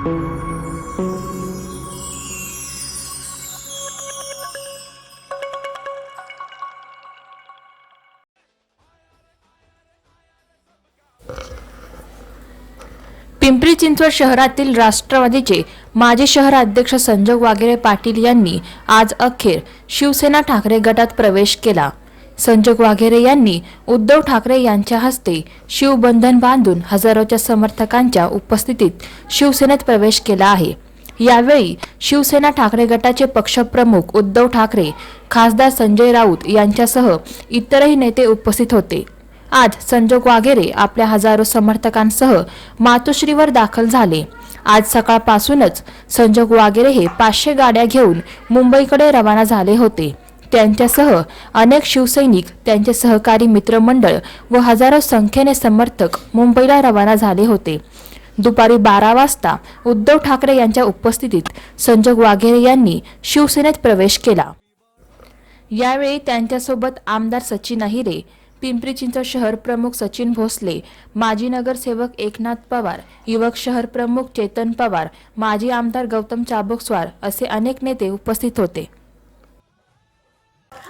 पिंपरी चिंचवड शहरातील राष्ट्रवादीचे माजी शहर अध्यक्ष संजोग वागेरे पाटील यांनी आज अखेर शिवसेना ठाकरे गटात प्रवेश केला. संजोग वाघेरे यांनी उद्धव ठाकरे यांच्या हस्ते शिवबंधन बांधून हजारोच्या समर्थकांच्या उपस्थितीत शिवसेनेत प्रवेश केला आहे. यावेळी शिवसेना ठाकरे गटाचे पक्षप्रमुख उद्धव ठाकरे खासदार संजय राऊत यांच्यासह इतरही नेते उपस्थित होते. आज संजोग वाघेरे आपल्या हजारो समर्थकांसह मातोश्रीवर दाखल झाले. आज सकाळपासूनच संजोग वाघेरे हे पाचशे गाड्या घेऊन मुंबईकडे रवाना झाले होते. त्यांच्यासह अनेक शिवसैनिक त्यांचे सहकारी मित्रमंडळ व हजारो संख्येने समर्थक मुंबईला रवाना झाले होते. दुपारी बारा वाजता उद्धव ठाकरे यांच्या उपस्थितीत संजोग वाघेरे यांनी शिवसेनेत प्रवेश केला. यावेळी त्यांच्यासोबत आमदार सचिन अहिरे पिंपरी चिंचवड शहर प्रमुख सचिन भोसले माजी नगरसेवक एकनाथ पवार युवक शहर प्रमुख चेतन पवार माजी आमदार गौतम चाबुकस्वार असे अनेक नेते उपस्थित होते.